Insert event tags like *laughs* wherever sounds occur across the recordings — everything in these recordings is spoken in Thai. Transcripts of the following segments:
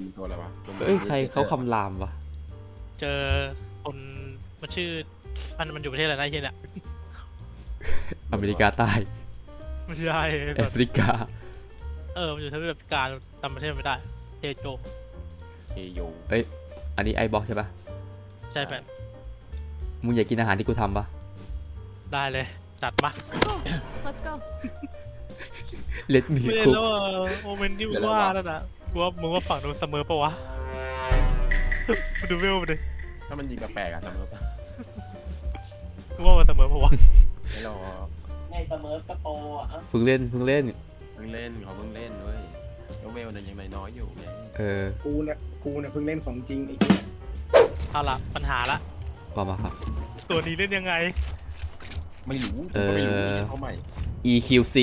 มีตัวอะไรวะตัวเอ้ยใครเขาคำรามวะเจอคนมันชื่อมันมันอยู่ประเทศอะไรนะไอ้เฮียเนี่ยอเมริกาใต้ไม่ใช่แอฟริกา เออมันอยู่ทวีปแอฟริกาจำประเทศไม่ได้เทโจเอโยอันนี้ไอบ็อกใช่ปะใช่แฟนมึงอยากกินอาหารที่กูทำปะได้เลยจัดมา Let's go. เลดมีไม่เล่นคุกแล้วอะโมเมนต์ที่มึงว่านั่นน่ะ กูว่ามึงว่าฝั่งนู้นเสมอปะวะมาดูเวลมาดิถ้ามันยิงแปลกๆอะสมมติกูว่ามันเสมอปะวะ ไม่หรอกไงเสมอกระโปอะเอ้าเพิ่งเล่นเพิ่งเล่น เพิ่งเล่นเขาเพิ่งเล่นเว้ยแล้วเวลเนี่ยยังน้อยๆอยู่ไงเออกูเนี่ยกูเนี่ยเพิ่งเล่นของจริงไอ้เหี้ยเอาละปัญหาละ ว่ามาครับ ตัวนี้เล่นยังไง ไม่รู้เออก็ไม่รู้เนี่ยเขาใหม่ EQC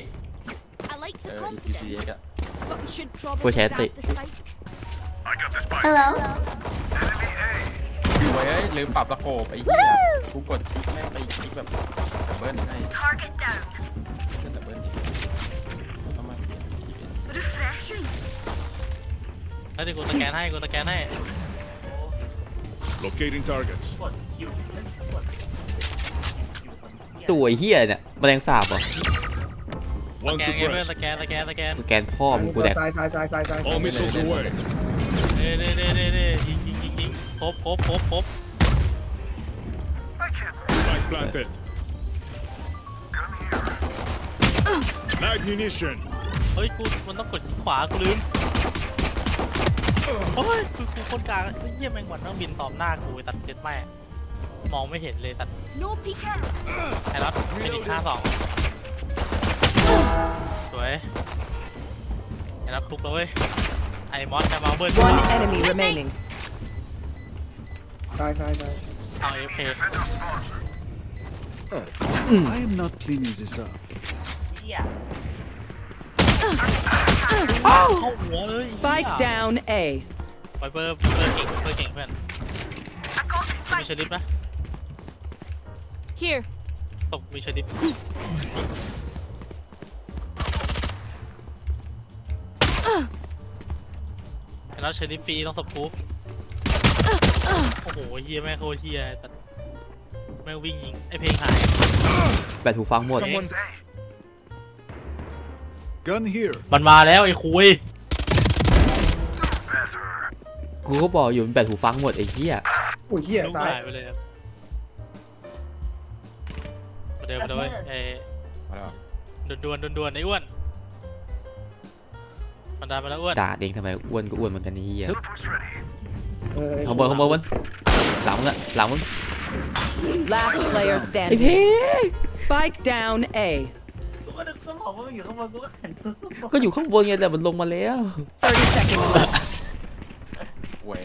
X I like เอ the อ ETC confidence, อะ but we should probably Pochette. grab the spike. Hello. โว้ยเอ้ยลืมปรับตะโขบไอ้เหี้ยกูกดคลิกแม่งไปคลิกแบบดับเบิ้ลให้เป็นดับเบิ้ลดิต้องมาเปลี่ยน Refreshing. แล้วเดี๋ยวกูสแกนให้กูสแกนให้ Locating targets. กดคิวกดคิวคนเหี้ยตัวไอ้เฮียเนี่ยแมลงสาบเหรอส One แกนไงเพื่อน suppressed. สแกนสแกนสแกนสแกนพ่อมึงกูแดก ซ้ายซ้ายซ้ายซ้ายซ้าย All missiles away. เด้เด้เด้เด้เด้ยิงยิงยิงยิงครบครบครบครบ Spike planted. Mag munition. เฮ้ยกูมันต้องกดขี้ขวากูลืมโอ้ยกูกูคนกลางไอ้เหี้ยแมงวันต้องบินตอมหน้ากูไอ้ตัดเจ็ดแม่มองไม่เห็นเลยตัด No peeking. ไอ้รัดเป็นอีกห้าสอง สวยไอ้รัดทุกแล้วเว้ย ไอ้มอสจะมาเบิร์น One enemy remaining. ซ้ายซ้ายซ้ายเอาเอฟเค I am not cleaning this up. เหี้ยเข้าหัวเลย Spike down A. ไวเปอร์ไวเปอร์เก่งไวเปอร์เก่งเพื่อนมีเชลิฟนะ Here. ตกมีเชลิฟ ไอ้รัดเชลิฟฟรีต้องสปูฟโอ้โหเฮียแม่งโคตรเฮียแต่แม่งวิ่งยิงไอเพลงหาย แบตหูฟังหมด Someone. Gun here. มันมาแล้วไอ้คุยกูก็บอกอยู่มันแบตหูฟังหมดไอ้เหี้ยโอ้ยเหี้ยลูกซ้ายหายไปเลยครับมาเดินมาเลยไอ้มาแล้วดวนดวนดวนๆไอ้อ้วน มันได้มาแล้วอ้วนด่าเองทำไมอ้วนก็อ้วนเหมือนกันนี่เหี้ยเออข้างบนข้างบนบนหลังมึงอะหลังมึง Last player ไอ้เพ standing. Spike down A. กูก็นึกก็บอกว่ามันอยู่ข้างบนกูก็เห็นก็อยู่ข้างบนไงแต่มันลงมาแล้ว 30 seconds left. เว้ย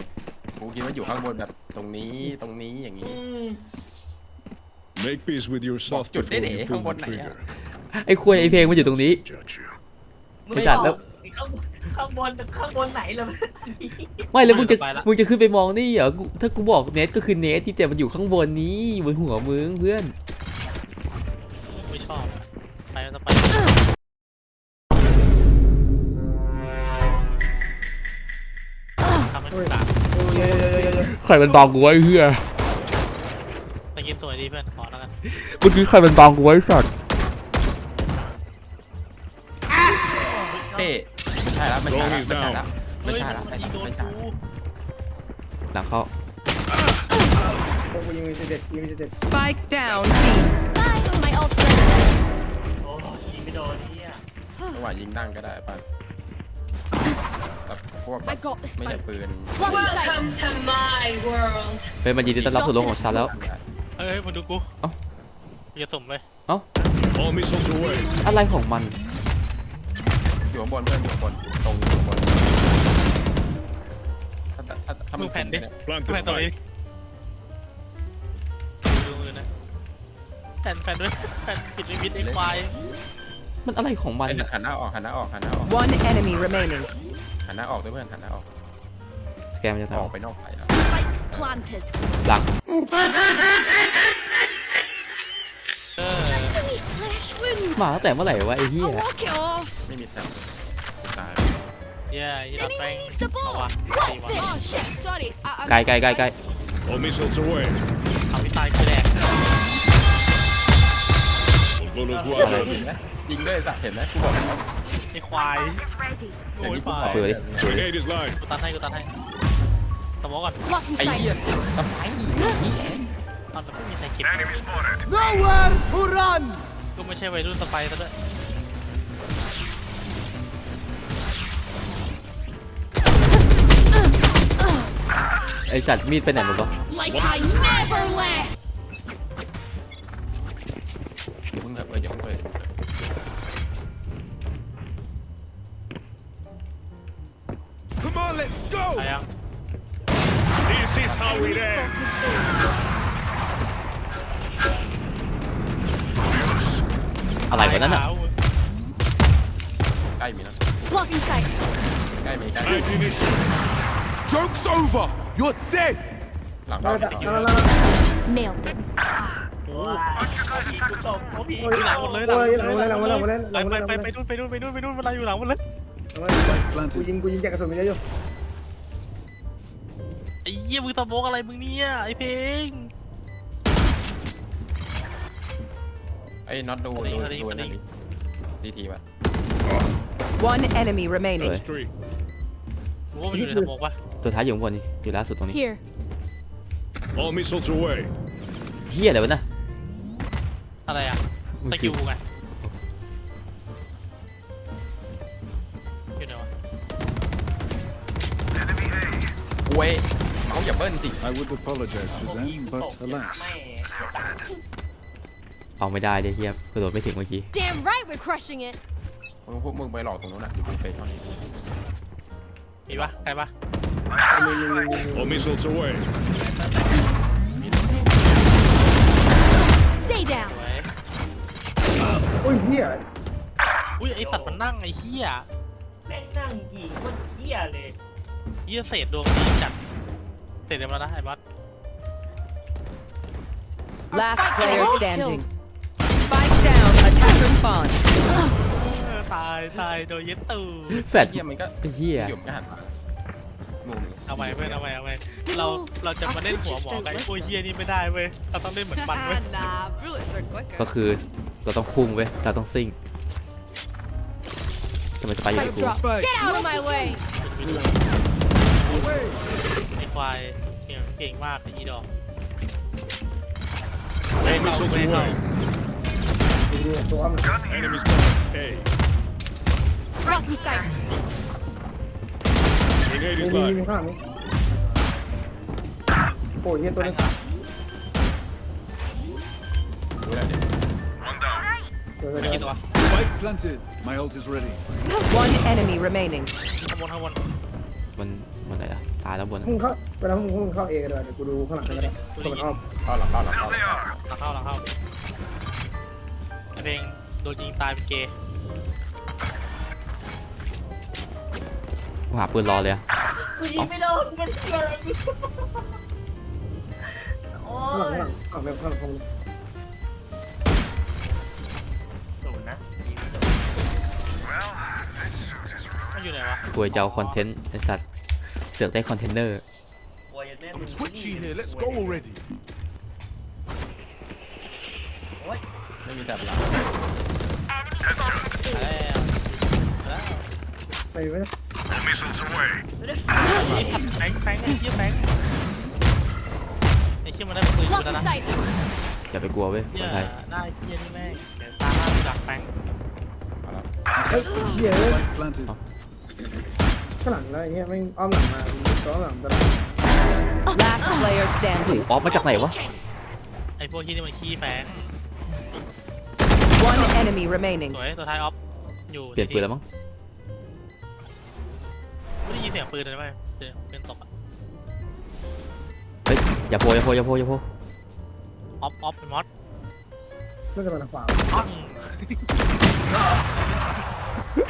กูคิดว่าอยู่ข้างบนแบบตรงนี้ตรงนี้อย่างนี้อืม Make peace with yourself บอกจุดได้ before ดิ you ข้าง pull บน the ไหนอะ trigger. ไอ้คุยไอ้เพลงมันอยู่ตรงนี้ Judge you. มึงไอ้สัตว์แล้ว ข้างบนข้างบนข้างบนไหนเลยไม่แล้วมึงจะไปละมึงจะขึ้นไปมองนี่เหรอกูถ้ากูบอกเนทก็คือเนทที่แต่มันอยู่ข้างบนนี้บนหัวมึงเพื่อนไม่ชอบไปมันจะไปทำให้ถูกด่าโอ้ยเยอะเยอะเยอะเยอะใครมันบองกูไว้เฮียตะกินสวยดีเพื่อนขอแล้วกันเมื่อกี้ใครมันบองกูไว้สัตว์ ไม่ใช่แล้วไม่ใช่ Long แล้ว is ไม่ใช่ down แล้วไม่ใช่แล้วเฮ้ยไม่มันยิงโดนใช่กูหลังเข้าโอ้ยยิงไปเด็ดยิงไปเด็ด Spike down B. Bye. My ult's ready. โอ้ยิงไม่โดนนี่อะจังหวะยิงดังก็ได้ป่ะแต่พวกแบ I บ got the ไม่ใช่ spike. ปืน Welcome to my world. เป็นมันยินดีต้อนรับสู่โลกของฉันแล้วเฮ้ยเฮ้ยมาดูกูเอ้ากูจะสุ่มไป All missiles away. อะไรของมัน อยู่ข้างบนเพื่อนอยู่ข้างบนตรงอยู่ข้างบนถ้าถ้าถ้ามัน Plant แฟ the นตัวนี้ spike. ดูเลยนะแฟนแฟนด้วยแฟนผิดลิมิตไอ้ควายมันอะไรของมันไอ้อะหันหน้าออกหันหน้าออกหันหน้าออก One enemy remaining. หันหน้าออกด้วยเพื่อนหันหน้าออกสแกนมันจะออกทำไปนอกไฟแล้ว Spike planted. หลัง มาตั้งแต่เมื่อไหร่วะไอ้เหี้ย I'll walk it off. ไม่มีแถบตายเหี้ยยี่ดับแป้ง The เอาวะ ball. ตี What's วะ this? Oh shit. Sorry. I, I'm ไกลไกลไกลไกล All missiles away. เอาพี่ตายคือแดก Bullets อะไร well. เห็นไหมยิงด้วยสัตว์เห็นไหมกูบอกแล้วไอ้ควายอย่างโอ้ยนี้กูฝ่าขอยปืนดิ Grenade is live. กูตันให้กูตันให้สมองก่อน blocking ไอ้ sight. เหี้ยทำไมนี่ตอนแต่ไม่มีใครเก็บ Nowhere to run. ก็ไม่ใช่วัยรุ่นสไปร์ซะด้วยไอสัตว์มีดไปไหนหมดวะ Like I never left. เดี๋ยวเพิ่งเถอะเว้ยเดี๋ยวเพิ่งเปิด Come on, let's ตาย go. ยัง This is how it ends. อะไรวะนั่นอะใกล้มีนะ Blocking sight. ใกล้มีใกล้มี Ammunition. Joke's over. You're dead. หลังแล้บ้าวนแต่หลังแล้วบ้านแล้ว Nailed them. ว้าผีกูตกเขาผีโอ้ยหลังหมดเลยโอ้ยหลังหมดเลยหลังหมดเลยหลังหมดเลยหไปลังหมดไปเลยไปไปนู่นไปนู่นไปนู่นไปนู่นเวลาอยู่หลังหมดเลยกูยิงกูยิงแจกกระสุนไปเยอะอยู่ไอ้เหี้ยมึงตะโมกอะไรมึงเนี่ยไอ้เพลง ไอ้น็อตดูอันนี้ดูอันนี้ดูอันนี้นั่นดิทีทีป่ะ One enemy remaining. That's three. มึงว่ามันอยู่ในตะโมกปะตัวท้ายอยู่ข้างบนนี่อยู่ล่าสุดตรงนี้ Here. All missiles away. เฮียอะไรวะน่ะอะไรอะมึงตะคิคิววไงอยู่ไหนวะเว้ยเขาอย่าเบิ้ลสิ I would apologize for ผี that, กูตก but แม่ alas. เอาไม่ได้เลยเฮียกระโดดไม่ถึงเมื่อกี้ Damn right we're crushing it. มึงพวกมึงไปหลอกตรงนู้นน่ะอยู่กูเฟซตอนนี้มีปะใครปะ All missiles away. Stay down. สวยโอ้ยเหี้ยอุ้ยไอสัตว์มันนั่งไอ้เหี้ยแม่งนั่งยิงโคตรเหี้ยเลย เหี้ยเศษดวงดีจัดเศษเดี๋ยวมานะไอ้บอส Last spike player down. standing. Spike down. Attacker spawn. เออตายตายโดนเย็ดตูแฟดเหี้ยมันก็ไอ้เฮียหยุ่มก็หันมามุมเอาไว้เพื่อนเอาไว้เอาไว้เราเราจะมาเล่นหัวหมอกับไอ้พวกเหี้ยนี่ไม่ได้เว้ยเราต้องเล่นเหมือนปันเว้ย nah, bullets are quicker. ก็คือเราต้องพุ่งเว้ยเราต้องซิ่งทำไมสไปร์อยู่กับกู Spike. Get out of my way. ไอ้ควายเก่งเก่งมากไอ้อีดอก All missiles away. ดู ดูตัวมัน Enemies marked. A. Blocking sight. Grenade ยิ is งยิง live. ข้างหลังโอ้ยเหี้ยตัวนี้ดูแล้วเดี๋ยวเดี๋ยวไม่เดี๋ยวกี่ตัว Spike planted. My ult is ready. One enemy remaining. ข้างบนข้างบนบนบนไหนล่ะตายแล้วบนมึงเข้าเวลามึงมึงเข้าเองก็ได้เดี๋ยวกูดูข้างหลังก็ได้ตัวมันอ้อม เข้าหลังเข้าหลังเข้าหลัง หลังเข้าหลังเข้าไอ้ เพลงโดนยิงตายเป็นเกย์กูหาปืนรอเลยอะกูยิงไม่โดนกูเป็นเหี้ยอะไรกูโอ้ข้างหลังยข้างหลังข้างหลังข้างหลังศูนย์นะยิงไม่โดนมันอยู่ไหนวะกูจะเอาคอนเทนต์ไอสัตว์เสือกได้คอนเทนเนอร์โอ้ยแม่งมึง Twitchy here. Let's go already. ไม่มีแต่หลังอะไรอะอะไรอะไปไว้นะแฟงแฟงไอ้เหี้ยแฟงไอ้เหี้ยมันได้ปืนกูแล้ว Blocking นะ sight. อย่าไปกลัวเว้ยคเหี้ยนไทยหน้าไอ้เหี้ยนี่แม่งเดี๋ยวตามหน้าไปดักแฟงมาแล้วเฮ้ยเชี่ยเอ้ย Spike planted. ข้างหลังแล้วไอ้เงี้ยไม่งอ้อมหลังมาตัวหลังตัวหลัง Last player โอ้โห standing. ออฟมาจากไหนวะไอ้พวกที่นี่มันขี้แฟง One enemy remaining. สวยตัวท้ายออฟอยู่เปลี่ยนปืนแล้วมั้งไม่ได้ยินเสียงปืนเลยไหมเสียงปืนตกอะเฮ้ยอย่าโพอย่าโพอย่าโพอย่าโพออฟออฟเป็นมอสน่าจะมาทางขวาปัง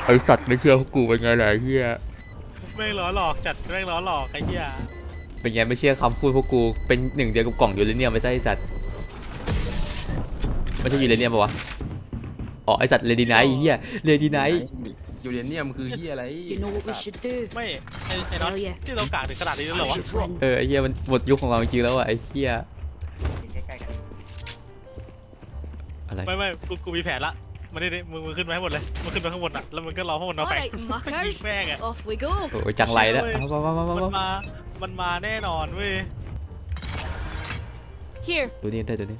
ไอสัตว์ไม่เชื่อพวกกูเป็นไงล่ะไอ้เฮียแม่งล้อหลอกจัดแม่งล้อหลอกไอ้เหี้ยเป็นไงไม่เชื่อคำพูดพวกกูเป็นหนึ่งเดียวกับกล่องยูเรเนียมไม่ใช่ไอสัตว์ ไม่ใช่ยูเรเนียมปะวะ อ๋อไอสัตว์เลดีไนท์ไอ้เฮียเลดีไนท์ยูเรเนียมคือเฮียอะไร You know what we should do? ไม่ไอ้ไอ้น็อต Hell yeah. ที่เรากาดถึงขนาดนี้แล้วเหรอวะ should run. เออไอ้เหี้ยมันหมดยุคของเราจริงๆแล้วอะไอ้เหี้ยใกล้ๆกันอะไรไม่ไม่กูกูมีแผนละมันนี่มึงมึงขึ้นไปให้หมดเลยมึงขึ้นไปข้างบนอะแล้วมึงก็รอข้างบนเอาไป Alright, ยิง muckers. แม่งอะ Off we go. โอ้ยจังไรแล้วเอามามามามันมามามามันมาแน่นอนเว้ย Here. ตัวนี้ได้ตัวนี้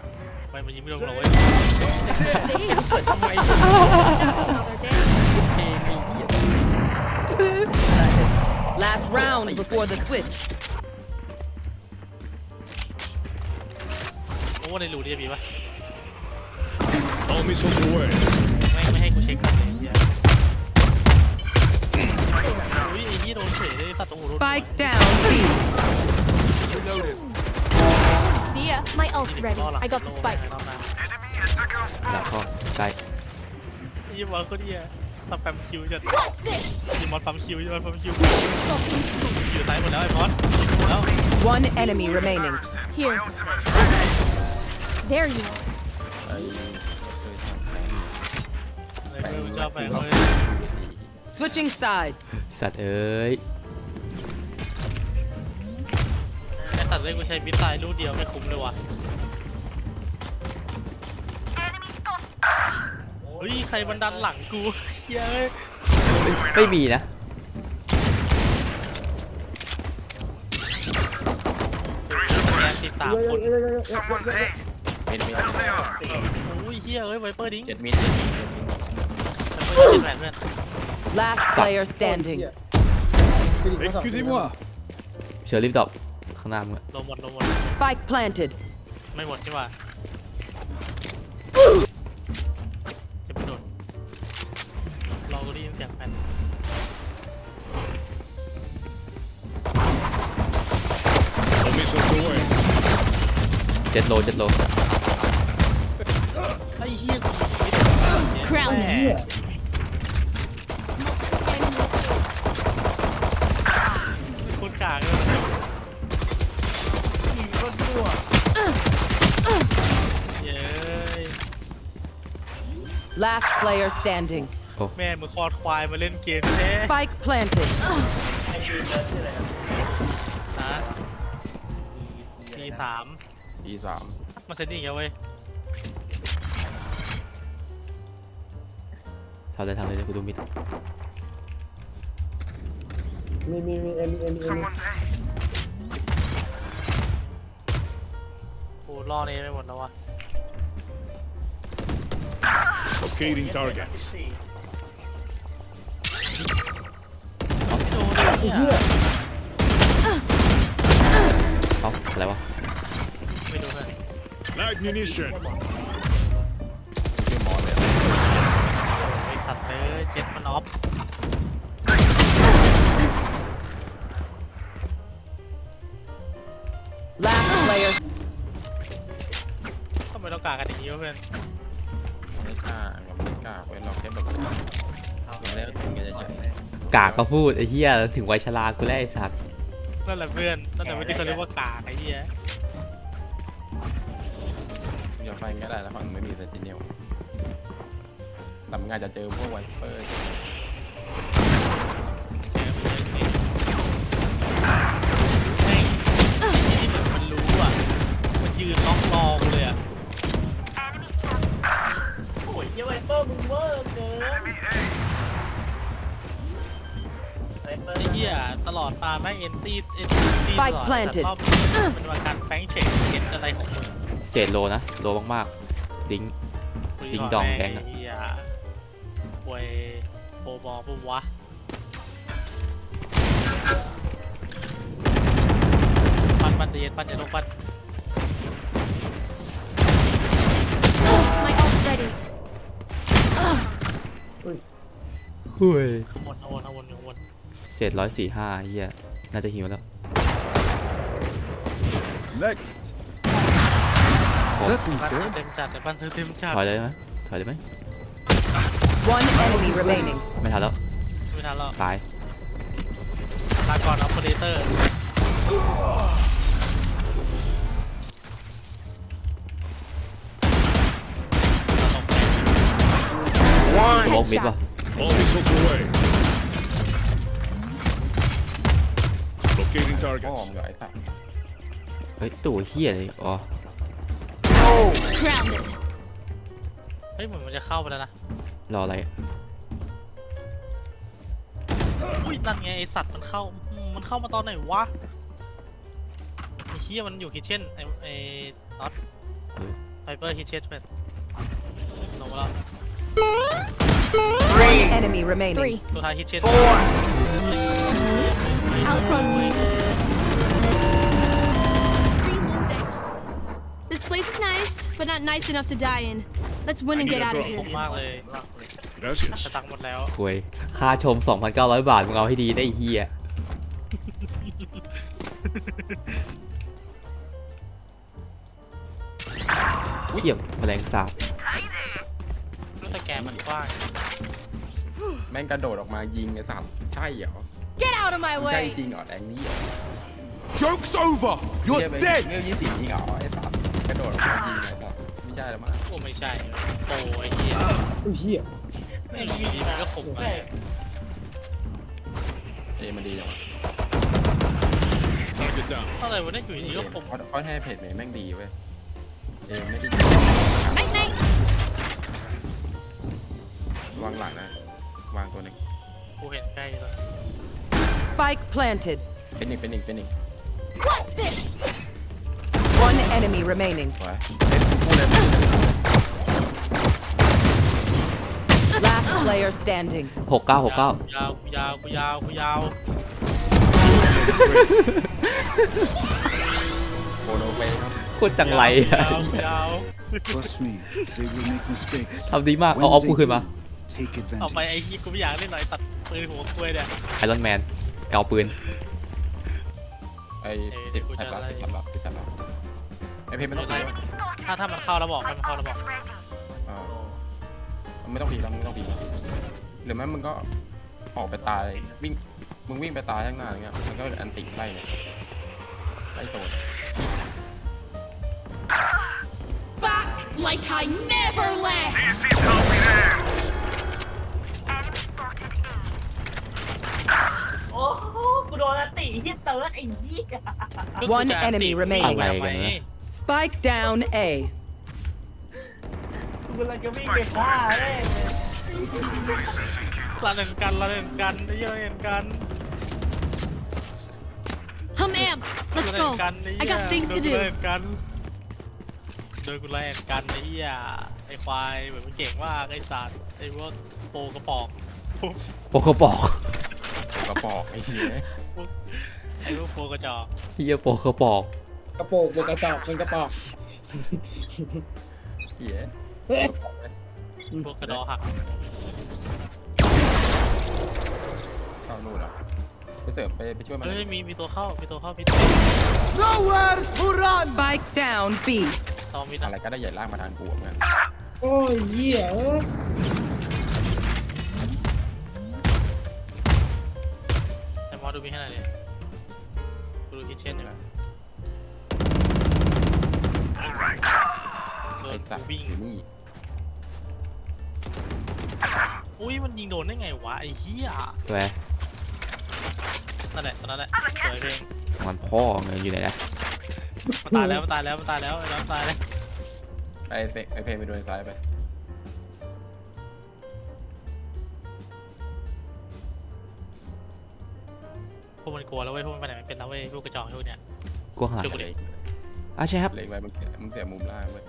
ไม่มันยิงไม่โดนเราเว้ย That's another day. Last round before the switch. มึงว่าในรูนี่จะมีปะ All missiles away. แม่งไม่ให้กูเช็คกันเลยไอ้เหี้ยอุ้ยไอ้เหี้ยโดนเฉยเลยตัดตรงหูโดน Spike down. B. See ya. My ult's ready. I got the spike. หลังข้อไกลยี่บอลคนเหี้ยทำแปมคิวจัด What's this? ยิงมอสปั๊มคิวยิงมอสปั๊มคิว Fucking smoke. อยู่ซ้ายหมดแล้วไอ้มอสหมดแล้ว One enemy remaining. Here. There you are. ไอ้เคยทำแพ้ไอ้เพื่อนชอบไปเขาเลย Switching sides. สัตว์เอ้ย สัตว์เล่นกูใช้มิดไซล์ลูกเดียวไม่คุ้มเลยว่ะเฮ้ยใครบันดันหลังกูเฮ้ยเอ้ยไม่ไม่มีนะสแกนติดตามคนมิดมิดโอ้ยเฮียเอ้ยไวเปอร์ดิ้งเจ็ดมิดเจ็ดมิดเจ็ดมิดไวเปอร์เจ็ดแปดเพื่อน Last player standing. Excusez-moi. เชอร์ลิฟดรอปข้าง หน้ามึงอะลงหมดลงหมด Spike planted. ไม่หมดใช่ป่ะจะไปโดดเราก็ได้ยินเสียงแผ่น All missiles away. เจ็ดโลเจ็ดโลไอ้เฮียกูไม่โดน Crown แม่ Last player standing. แม่มึงคอดควายมาเล่นเกมแท้ Spike planted. ไอ้ยูเจอร์ชื่ออะไรนะฮะทีสามทีสามมาเซนนี่อีกแล้วเว้ยทำเลยทำเลยเดี๋ยวกูดูมิดมีมีมีเอ็มเอ็มเอ็มกูล่อนี่ไม่หมดแล้ววะ Locating targets. สี่ไม่โดนเลยเนี่ยเอ้าอะไรวะไม่โดนเลย Light munition. ชื่อหมอเลยไอ้สัตว์เลยเจ็ดมันออฟ Last player. ทำไมเรากากันอย่างนี้วะเพื่อนไม่กล้าเรา ไม่กล้าเว้ยเราแค่แบบเราไม่ได้ถึงกันเฉยกากก็พูดไอ้เหี้ยถึงวัยชรากูแล้วไอ้สัตว์นั่นแหละเพื่อนนั่นแหละไม่ได้เขาเรียกว่ากากไอ้เหี้ยๆอย่าไฟไม่ได้แล้วฝั่งไม่มีเซนติเนลทำงานจะเจอพวกไวเปอร์เจอไปเจอนี่แม่งไอ้ที่ที่มันมันรู้อะ มันยืนล็อกรอกูเลยอะโอ้ ยเหี้ยไวเปอร์มึงเวอร์เกินไวเปอร์ไอ้เหี้ยตลอดมาแม่งเอนตี้เอนตี้ต Spike ลอด planted แต่รอบเป็นว่าการแฟงเช็คเก็ตอะไรของมึงเศษโลนะ โลมากๆ ดิ้ง ดิงดองแดงอะไอ้เหี้ยปวยโปรบอลปุ๊บวะปันปันเดียนปันอย่าลงปัน ready. เฮ้ยข้างบนข้างบนข้างบนข้างบนเศษร้อยสี่ห้าเฮียน่าจะหิวแล้ว Next. That thing's บ้านซื้อ dead. เต็มจัดแต่บ้านซื้อเต็มจัดถอยเลยไหมถอยเลยไหม One enemy remaining. ไม่ทันแล้ว ไม่ทันแล้วตาย ลาก่อนออปเปอเรเตอร์สโมกมิดป่ะ All missiles away. Locating พ่อ targets. มึงกับไอ้สัตว์เฮ้ยตัวเฮียเลยอ๋อ Grounded. เฮ้ยเหมือนมันจะเข้าไปแล้วนะ รออะไรอุ้ยนั่นไงไอสัตว์มันเข้าอืมมันเข้ามาตอนไหนวะไอ้เฮียมันอยู่คิทเช่นไอไอน็อตไฟเบอร์คิทเช่นเป็นลงมาแล้ว One enemy remaining. Three. ตัวท้ายคิทเช่น Out front. Reloading. This place is nice, but not nice enough to die in. Let's win and get out of คุ้ม here. มากเลย Gracias. จะตังค์หมดแล้ว คุยค่าชม 2,900 บาท มึงเอาให้ดีได้ไอ้เฮียเขี้ยมแมลงสาบ รู้แต่แกมันกว้าง แม่งกระโดดออกมายิงไอ้สัตว์ใช่เหรอ Get out of my ใช่ way. จริงเหรอแรงนี้เหรอ Joke's over. เหี้ You're ยไป dead. เงี้ยยี่สิบจริงเหรอไอ้สัตว์กระโดดออกมายิงไอ้สัตว์ไม่ใช่แล้วมั้งโอ้ไม่ใช่โอ้ไอ้เฮียอุ้ยเหี้ยไม่รู้ดีมันก็ขมเลยเอมันดีจังวะ Target down. อะไรวะเนี่ยอยู่ดีก็ขมเขาเขาให้เพจเมย์แม่งดีเว้ยเอไม่ได้ Night night. วางหลังนะ วางตัวหนึ่งกูเห็นใกล้เลย Spike planted. เป็นอีกเป็นอีกเป็นอีก What's this? One enemy remaining. สวยเล่นคู่เลย Last player standing. หกเก้าหกเก้า ยาวกูยาวกูยาวกูยาวโบโนเฟครับ โคตรจังไรอะยาวกูยาว Trust me, say we'll make mistakes. ทำดีมาก เอาออฟกูคืนมา Take เอาไป advantage. ไอ้ที่กูไม่อยากเล่นหน่อยตัดปืนหัวกล้วยเนี่ย ไอรอนแมนเกาปืน ไอ้ติดแท็บลับติดแท็บลับติดแท็บลับไอ้เพจไม่ต้องพีวะถ้าถ้ามันเข้าแล้วบอกให้มันเข้าแล้วบอกอ่าไม่ต้องพีแล้วไม่ต้องพีหรือไม่มึงก็ออกไปตายวิ่งมึงวิ่งไปตายข้างหน้าอย่างเงี้ยมันก็อันติไล่เนี่ยไล่โซน Back like I never left. โอ้โหกูโดนอติที่เติร์ดไอ้เหี้ย One enemy remaining อะไรกันนะ Spike down A. กูกำลังจะวิ่งไปฆ่าแม่งเลยเราเล่นกันเราเล่นกันไอ้เหี้ยเราเล่นกัน I'm amped. เรา Let's เล่น go. กันไอ้ I เหี้ย got things to โดน do. กูเล่นกันโดนกูเล่นกันไอ้เหี้ยไอ้ควายเหมือนมันเก่งมากไอ้สัตว์ไอ้พวกโปกระป๋องพวกโปกกระปอกกระปอกไอ้เหี้ยไอ้พวกโปกระจอกเฮียโปกกระปอกกระโปรงเป็นกระจอกเป็นกระปอกเหี้ยพวกกระดอหักเข้านู่นอะไปเสิร์ฟไปไปช่วยมันเฮ้เลยยมีมีตัวเข้ามีตัวเข้ามีตัว Spike down B. ตอมมีนะอะไรก็ได้ใหญ่ล่างมาทางกูอะ โอ้ยเหี้ยเอ้ยแต่มอดูมีแค่ไหนเลยกูดูคิทเช่นอยู่ไอ้สัตว์วิ่งอยู่นี่อุ้ยมันยิงโดนได้ไงวะไอ้เหี้ยใช่ไหมนั่นแหละตอนนั้นแหละสวยเพลงมันพ่อเงินอยู่ไหนนะมันตายแล้วมันตายแล้วมันตายแล้วไอ้น้องตายแล้ว ไอ้เฟกไอ้เพลงไปโดนซ้ายไป พวกมันกลัวแล้วเว้ยพวกมันไปไหนไม่เป็นแล้วเว้ยพวกกระจอกพวกเนี้ย กลัวขนาดช่วยกูไหนดิอะใช่ครับเหล็กไปมึงเสียมึงเสียมุมล่างเว้ย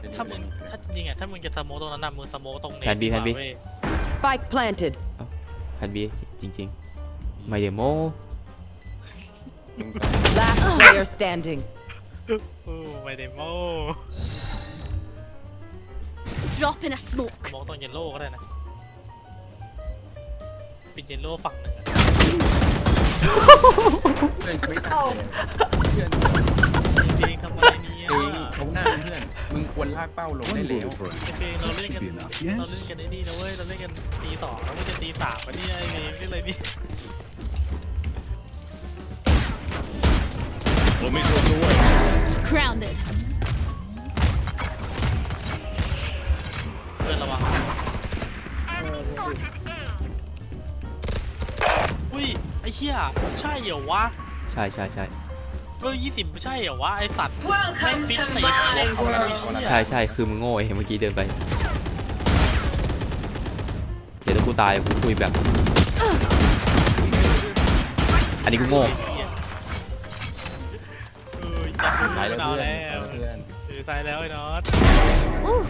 เล่นนี่ถ้าไปมึเล่งนนี่ถ้าจริงๆอะถ้ามึงจะสโมกตรงนั้นน่ะมึงสโมกตรงเนี้แผน B แผน B เว้ย Spike planted. แพนบีจริงๆ ไม่เดโม มึงซ้าย Last player standing. โอ้ไม่ได้โม Drop in a smoke. สโมกตรงเยลโล่ก็ได้นะปิดเยลโล่ฝั่งหนึ่งอะเพื่อนไม่ตั้งใจเพื่อนเพลงทำไมเนี่ยเองเขาหน้าเพื่อน มึงควรลากเป้าลงได้ One แล้ว bullet for ไอ้ it. เพลงเราเล่น Should กัน be enough, เราเล่น yes? กันไอ้นี่นะเว้ย เราเล่นกันตีสองแล้วไม่จะตีสามวันนี้ไอ้เพลงนี่อะไรนี่ Well, missiles away. Grounded. เพื่อนระวังอุ้ยไอ้เชี่ยใช่เหรอวะใช่ใช่ใช่เบอร์ยี่สิบไม่ใช่เหรอวะไอ้สัตว์ Welcome to my world. ใช่ใช่คือมึงโง่เห็นเมื่อกี้เดินไป เดี๋ยวถ้ากูตายกูคุยแบบ อันนี้กูโง่ายแล้วเอาเพื่อนแล้วเพื่อนเออตายแล้วไอ้น็อต Ooh.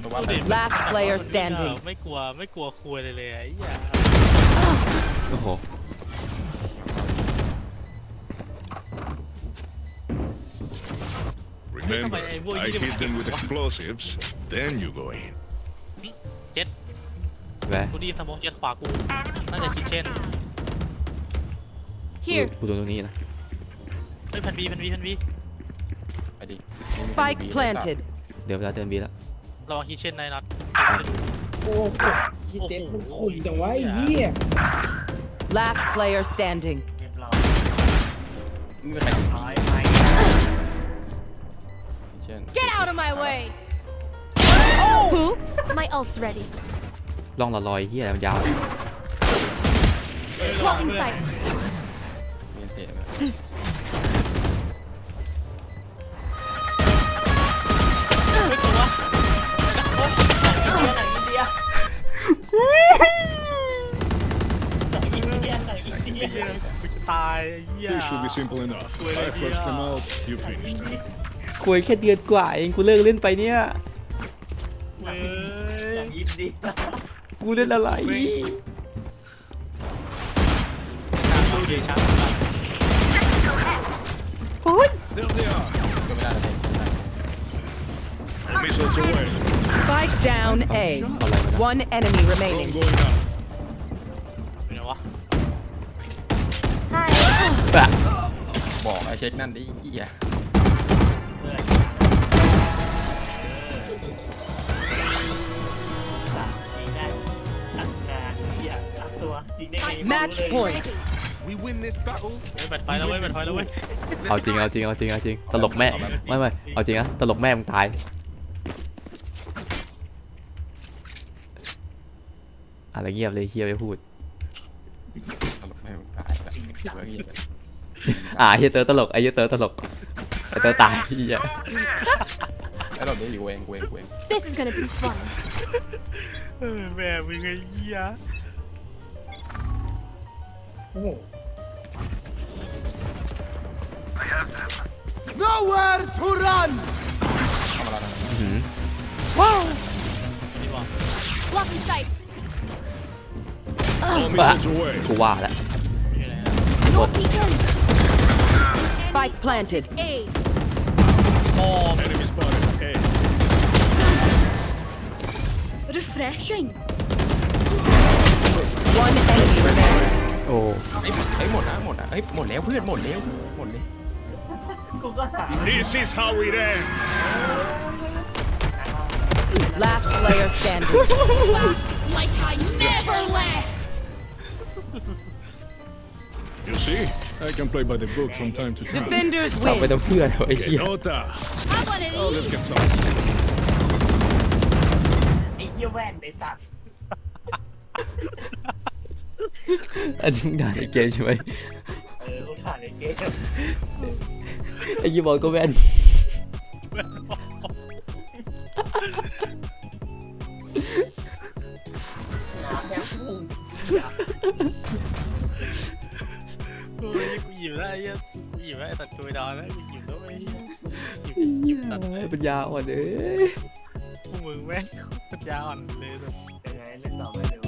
เพราะว่าดูดิ Last player standing ไม่กลัวไม่กลัวคุยเลยเลยไอ้เหี้ยโอ้โห Remember, I hit them with explosives, then you go in. แวะกูไดีสมองเจ็ดขวากูน่าจะคิดเช่น Here. กูโดนตรงนี้นะเฮ้ยพันบีพันบีพันบีไปดิ Spike planted. เดี๋ยวเวลาเดินบีแล้วระวังคิดเช่นนายน็อต โอ้โหที่เจ็ดมันขุ่นจังวะไอ้เหี้ย Last player standing. เรียบร้อยไม่เป็นไรร้อยไปเช่น Get out of my way. Oops. My ult's ready. ล่องละลอยเฮียอะไรมันยาว Blocking sight. should be simple enough. Well, I flushed them yeah. out, you finish them. คุยแค่เดือนกว่าเองกูเลิกเล่นไปเนี่ย เว้ หนั ย งอินเดีย กูเล่นอะไร ดูดิช้า There they are. ก็ไม่ได้แล้วเ Missiles away. Spike down A. เอาอะไรมานะ One enemy Drone remaining. going out. อะ บอกไอ้เช็คนั่นดิเหี้ยสัตว์ยิงได้อัดงานเหี้ยอัดตัวยิงได้ไง Match point. We win this battle. เฮ้ยแบตไฟแล้วเว้ยแบตไฟแล้วเว้ยเอาจริงเอาจริงเอาจริงเอาจริงตลกแม่ไม่ไม่เอาจริงนะตลกแม่มึงตายอะไรเงียบเลยเฮียไม่พูดตลกไม่มึงตายแล้วเมื่อกี้ อ่าเฮียเตอร์ตลกไอ้เฮียเตอร์ตลกไอ้เตอร์ตายเฮียแล้วเราได้อยู่เองกูเองกูเอง This is gonna be fun. เออแม่มึงไอ้เหี้ยโอ้โห Nowhere to run! เข้ามาแล้วนะอื้อหือนี่บอก Blocking sight. All missiles away. กูว่าแล้วอยู่ไหนอะ No peeking. Spike planted. A. โอ้ Enemy spotted. Hey. Refreshing. One enemy remaining. โอ้ ไอ้ยหมดไอ้ยหมดนะหมดนะเอ้ยหมดแล้วเพื่อนหมดแล้วหมดเลย กูก็หา This is how it ends. Last player standing. *laughs* Like I never left. You see, I can play by the book from time to time. Defenders กลับไป win. ต้องเพื่อนไอ้เหี้ย Nota. How about it? Oh, let's get some. ไอ้เหี้ยแว่นไอ้สัตว์อันนี้มึงด่าในเกมใช่ไหมเออกูถ่ายในเกมไอ้ยี่บอลก็แว่นน้ำแทบพุ่ง กูกูหยิบไอ้เหี้ยิบวไอ้ตัดกูดอนแล้วหยิบแล้วไอ้ยหยิบยิบตัดเลยปัญญาอ่อนเอ้ยพมึงแม่งปัญญาอ่อนเลยแบบยังไงเล่นต่อไปเดี๋ยว